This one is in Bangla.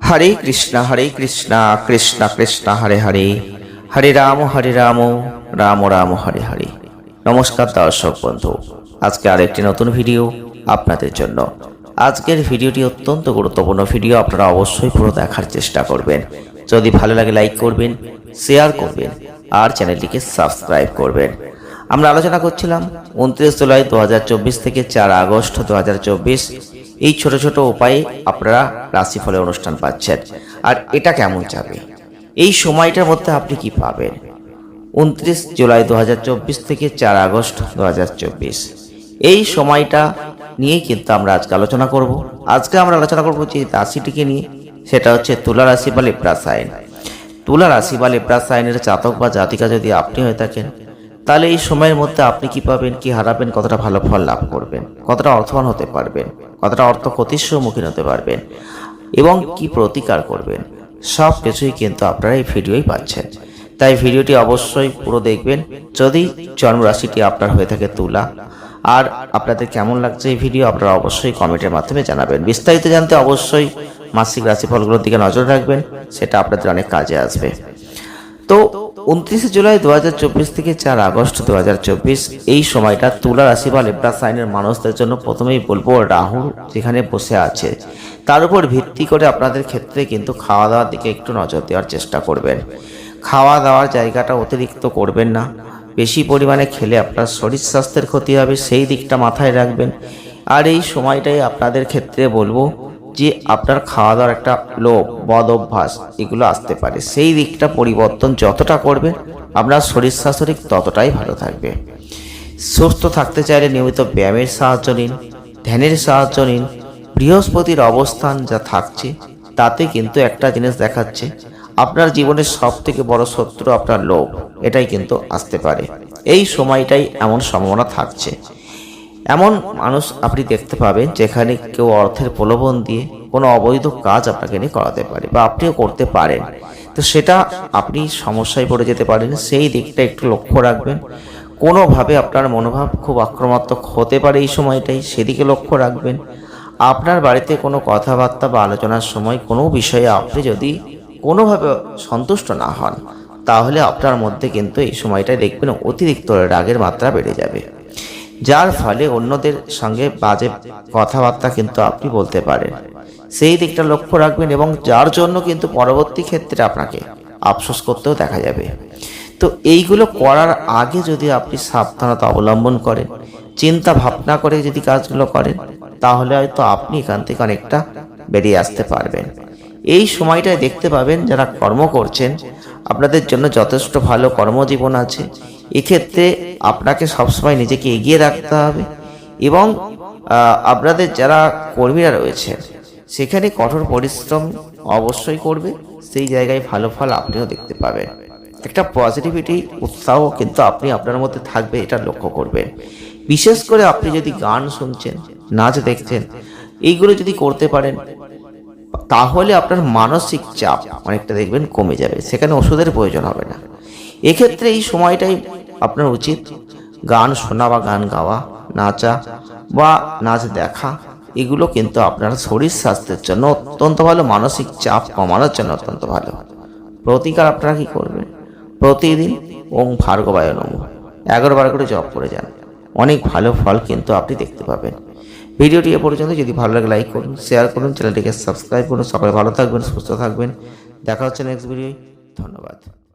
হরে কৃষ্ণ হরে কৃষ্ণ কৃষ্ণ কৃষ্ণ হরে হরে হরে রাম হরে রাম রাম রাম হরে হরে নমস্কার দর্শক বন্ধু, আজকে আরেকটি নতুন ভিডিও আপনাদের জন্য। আজকের ভিডিওটি অত্যন্ত গুরুত্বপূর্ণ ভিডিও আপনারা অবশ্যই পুরো দেখার চেষ্টা করবেন। যদি ভালো লাগে লাইক করবেন শেয়ার করবেন, আর চ্যানেলটিকে সাবস্ক্রাইব করবেন। আমরা আলোচনা করছিলাম উনত্রিশ জুলাই দু হাজার চব্বিশ থেকে চার আগস্ট দু হাজার চব্বিশ। এই ছোট ছোট উপায়ে আপনারা রাশিফলের অনুষ্ঠান পাচ্ছেন। আর এটা কেমন যাবে? এই সময়টার মধ্যে আপনি কি পাবেন? উনত্রিশ জুলাই দু হাজার চব্বিশ থেকে চার আগস্ট দু হাজার চব্বিশ। এই সময়টা নিয়েই কিন্তু আমরা আজকে আলোচনা করব। আজকে আমরা আলোচনা করব যে রাশিটিকে নিয়ে। সেটা হচ্ছে তুলা রাশি বা লেপ্রা সাইন তুলা রাশি বা লেপ্রা চাতক বা জাতিকা যদি আপনি হয়ে থাকেন তাহলে এই সময়ের মধ্যে আপনি কি পাবেন, কি হারাবেন, কতটা ভালো ফল লাভ করবেন, কতটা অর্থবান হতে পারবেন, কতটা অর্থ ক্ষতির সম্মুখীন হতে পারবেন এবং কি প্রতিকার করবেন, সব কিছুই কিন্তু আপনারা এই ভিডিওই পাচ্ছেন। তাই ভিডিওটি অবশ্যই পুরো দেখবেন। যদি জন্মরাশিটি আপনার হয়ে থাকে তুলা, আর আপনাদের কেমন লাগছে এই ভিডিও আপনারা অবশ্যই কমেন্টের মাধ্যমে জানাবেন। বিস্তারিত জানতে অবশ্যই মাসিক রাশিফলগুলোর দিকে নজর রাখবেন, সেটা আপনাদের অনেক কাজে আসবে। তো উনত্রিশে জুলাই দু হাজার চব্বিশ থেকে চার আগস্ট দু হাজার চব্বিশ, এই সময়টা তুলা রাশি বা লেপ্রা সাইনের মানুষদের জন্য প্রথমেই বলব রাহু যেখানে বসে আছে। তার উপর ভিত্তি করে আপনাদের ক্ষেত্রে কিন্তু খাওয়া দাওয়ার দিকে একটু নজর দেওয়ার চেষ্টা করবেন। খাওয়া দাওয়ার জায়গাটা অতিরিক্ত করবেন না। বেশি পরিমাণে খেলে আপনার শরীর স্বাস্থ্যের ক্ষতি হবে, সেই দিকটা মাথায় রাখবেন। আর এই সময়টাই আপনাদের ক্ষেত্রে বলব যে আপনার খাওয়া দাওয়ার একটা লোভ, বদ অভ্যাস, এগুলো আসতে পারে। সেই দিকটা পরিবর্তন যতটা করবে, আপনার শরীর স্বাস্থ্য ততটাই ভালো থাকবে। সুস্থ থাকতে চাইলে নিয়মিত ব্যায়ামের সাহায্য নিন, ধ্যানের সাহায্য নিন, বৃহস্পতির অবস্থান যা থাকছে, তাতে কিন্তু একটা জিনিস দেখাচ্ছে, আপনার জীবনের সব থেকে বড় শত্রু আপনার লোভ, এটাই কিন্তু আসতে পারে। এই সময়টাই এমন সম্ভাবনা থাকছে। এমন মানুষ আপনি দেখতে পাবেন যেখানে কেউ অর্থের প্রলোভন দিয়ে কোনো অবৈধ কাজ আপনাকে নিয়ে করাতে পারে বা আপনিও করতে পারেন। তো সেটা আপনি সমস্যায় পড়ে যেতে পারেন। সেই দিকটা একটু লক্ষ্য রাখবেন। কোনোভাবে আপনার মনোভাব খুব আক্রমাত্মক হতে পারে এই সময়টাই, সেদিকে লক্ষ্য রাখবেন। আপনার বাড়িতে কোনো কথাবার্তা বা আলোচনার সময় কোনো বিষয়ে আপনি যদি কোনোভাবে সন্তুষ্ট না হন, তাহলে আপনার মধ্যে কিন্তু এই সময়টায় দেখবেন অতিরিক্ত রাগের মাত্রা বেড়ে যাবে। যার ফলে অন্যদের সঙ্গে বাজে কথাবার্তা কিন্তু আপনি বলতে পারেন। সেই দিকটা লক্ষ্য রাখবেন এবং যার জন্য কিন্তু পরবর্তী ক্ষেত্রে আপনাকে আফসোস করতেও দেখা যাবে। তো এইগুলো করার আগে যদি আপনি সাবধানতা অবলম্বন করেন, চিন্তা ভাবনা করে যদি কাজগুলো করেন, তাহলে হয়তো আপনি এখান থেকে অনেকটা বেরিয়ে আসতে পারবেন। এই সময়টায় দেখতে পাবেন যারা কর্ম করছেন, আপনাদের জন্য যথেষ্ট ভালো কর্মজীবন আছে। এক্ষেত্রে আপনাকে সবসময় নিজেকে এগিয়ে রাখতে হবে এবং আপনাদের যারা কর্মীরা রয়েছেন সেখানে কঠোর পরিশ্রম অবশ্যই করবে, সেই জায়গায় ভালো ফল আপনিও দেখতে পাবেন। একটা পজিটিভিটি উৎসাহ কিন্তু আপনি আপনার মধ্যে থাকবে, এটা লক্ষ্য করবেন। বিশেষ করে আপনি যদি গান শুনছেন, নাচ দেখছেন, এইগুলো যদি করতে পারেন, তাহলে আপনার মানসিক চাপ অনেকটা দেখবেন কমে যাবে, সেখানে ওষুধের প্রয়োজন হবে না। এক্ষেত্রে এই সময়টাই আপনার উচিত গান শোনা বা গান গাওয়া, নাচা বা নাচ দেখা। এগুলো কিন্তু আপনার শরীর স্বাস্থ্যের জন্য অত্যন্ত ভালো, মানসিক চাপ কমানোর জন্য অত্যন্ত ভালো। প্রতিকার আপনারা কি করবেন? প্রতিদিন ওং ভার্গবায় নম এগারো বার করে জব করে যান। অনেক ভালো ফল কিন্তু আপনি দেখতে পাবেন। ভিডিওটি এ পর্যন্ত। যদি ভালো লাগে লাইক করুন, শেয়ার করুন, চ্যানেলটিকে সাবস্ক্রাইব করুন। সবাই ভালো থাকবেন, সুস্থ থাকবেন। দেখা হচ্ছে নেক্সট ভিডিও ধন্যবাদ।